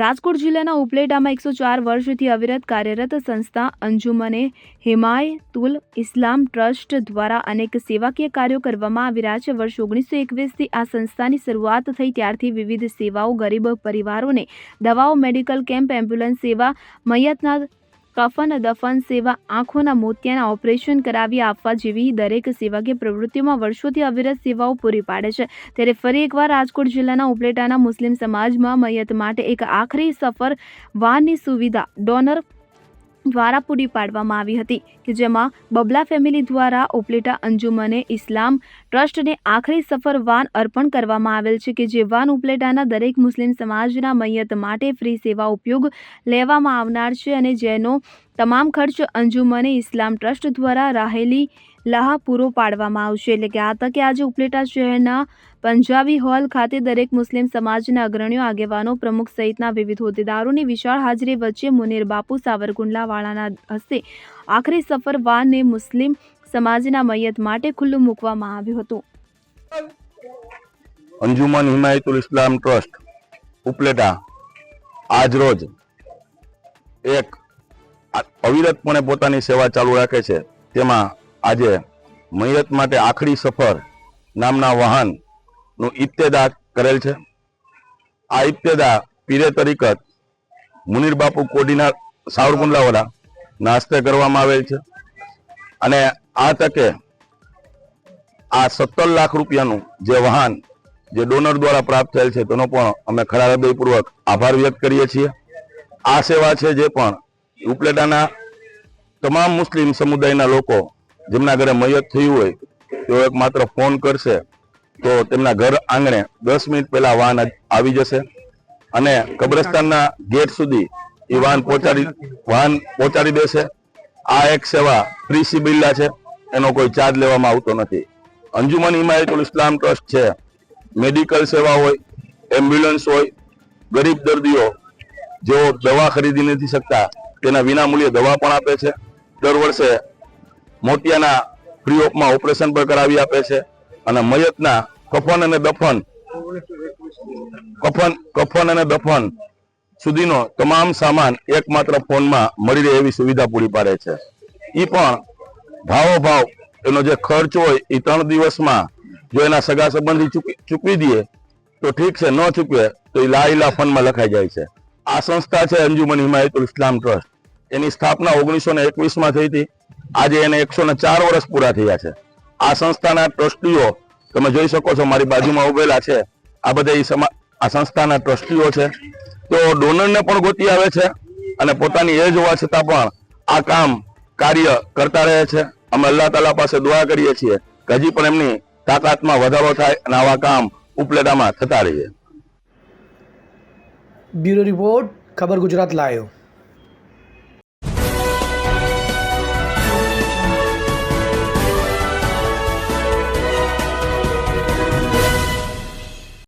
રાજકોટ જિલ્લાના ઉપલેટામાં એકસો ચાર વર્ષથી અવિરત કાર્યરત સંસ્થા અંજુમને હિમાયતુલ ઇસ્લામ ટ્રસ્ટ દ્વારા અનેક સેવાકીય કાર્યો કરવામાં આવી રહ્યા છે. વર્ષ ઓગણીસો એકવીસથી આ સંસ્થાની શરૂઆત થઈ ત્યારથી વિવિધ સેવાઓ, ગરીબ પરિવારોને દવાઓ, મેડિકલ કેમ્પ, એમ્બ્યુલન્સ સેવા મૈયતના કફન દફન સેવા આંખોના મોતિયાના ઓપરેશન કરાવી આપવા જેવી દરેક સેવાકીય પ્રવૃત્તિઓમાં વર્ષોથી અવિરત સેવાઓ પૂરી પાડે છે. ત્યારે ફરી એકવાર રાજકોટ જિલ્લાના ઉપલેટાના મુસ્લિમ સમાજમાં મૈયત માટે એક આખરી સફર વાનની સુવિધા ડોનર દ્વારા પૂરી પાડવામાં આવી હતી કે જેમાં બબલા ફેમિલી દ્વારા ઉપલેટા અંજુમને ઇસ્લામ ટ્રસ્ટને આખરી સફર વાન અર્પણ કરવામાં આવેલ છે કે જે વાન ઉપલેટાના દરેક મુસ્લિમ સમાજના મૈયત માટે ફ્રી સેવા ઉપયોગ લેવામાં આવનાર છે અને જેનો તમામ ખર્ચ અંજુમને ઇસ્લામ ટ્રસ્ટ દ્વારા રાહેલી લહા પૂરો પાડવામાં આવશે. એટલે કે આ તકે આજે ઉપલેટા શહેરના પંજાબી હોલ ખાતે દરેક મુસ્લિમ સમાજના અગ્રણીઓ, આગેવાનો, પ્રમુખ સહિતના વિવિધ હોદ્દેદારોની વિશાળ હાજરી વચ્ચે મુનીર બાપુ સાવરકુંડલાવાળાના હસ્તે આખરી સફર વાનને મુસ્લિમ સમાજના મૈયત માટે ખુલ્લું મૂકવામાં આવ્યું હતું. અંજુમન હિમાયતુલ ઇસ્લામ ટ્રસ્ટ, ઉપલેટા આજ રોજ એક અવિરતપણે પોતાની સેવા ચાલુ રાખે છે. તેમાં આજે મૈયત માટે આખરી સફર નામના વાહનનું ઇબ્તેદા કરેલ છે. આ ઇબ્તેદા પીરે તરીકત મુનીર બાપુ કોડીના સાવરકુંડલાવાળા નાસ્તે કરવામાં આવેલ છે. અને આ તકે આ સત્તર લાખ રૂપિયાનું જે વાહન, જે ડોનર દ્વારા પ્રાપ્ત થયેલ છે, તેનો પણ અમે ખરા હૃદયપૂર્વક આભાર વ્યક્ત કરીએ છીએ. આ સેવા છે જે પણ ઉપલેટાના તમામ મુસ્લિમ સમુદાયના લોકો જેમના ઘરે મૈયત થયું હોય, તેઓ એક માત્ર ફોન કરશે તો તેમના ઘર આંગણે દસ મિનિટ પહેલા વાહન આવી જશે. અને કબ્રસ્તાનના ગેટ સુધી એ વાહન પહોંચાડી વાહન પહોંચાડી દેશે. આ એક સેવા ફ્રી સિબિલ્લા છે. એનો કોઈ ચાર્જ લેવામાં આવતો નથી. અંજુમન હિમાયતુલ ઇસ્લામ ટ્રસ્ટ છે. મેડિકલ સેવા હોય, એમ્બ્યુલન્સ હોય, ગરીબ દર્દીઓ જેઓ દવા ખરીદી નથી શકતા, તેના વિનામૂલ્યે દવા પણ આપે છે. દર વર્ષે મોતિયાના ફ્રી ઓફમાં ઓપરેશન પણ કરાવી આપે છે. અને મયતના કફન અને દફન. કફન કફન અને દફન સુધીનો તમામ સામાન એકમાત્ર ફોનમાં મળી રહે એવી સુવિધા પૂરી પાડે છે. એ પણ ભાવો ભાવ એનો જે ખર્ચ હોય એ ત્રણ દિવસમાં જો એના સગા સંબંધી ચૂકવી દઈએ, તો ઠીક છે, ન ચૂકવે, તો એ લાઈલા ફંડમાં લખાઈ જાય છે. આ સંસ્થા છે અંજુમન હિમાયતુલ ઇસ્લામ ટ્રસ્ટ. એની સ્થાપના ઓગણીસો ને એકવીસમાં થઈ હતી. આજે એને એકસો ને ચાર વર્ષ પૂરા થયા છે. આ સંસ્થાના ટ્રસ્ટીઓ, તમે જોઈ શકો છો મારી બાજુમાં ઉભેલા છે. આ બધા આ સંસ્થાના ટ્રસ્ટીઓ છે. તો ડોનરને પણ ગોતી આવે છે અને પોતાની એજ હોવા છતાં પણ આ કામ કાર્ય કરતા રહે છે. અમે અલ્લાહ તાલા પાસે દુઆ કરીએ છીએ કે હજી પણ એમની તાકાતમાં વધારો થાય અને આવા કામ ઉપલેટામાં થતા રહીએ. બ્યુરો રિપોર્ટ, ખબર ગુજરાત લાયો.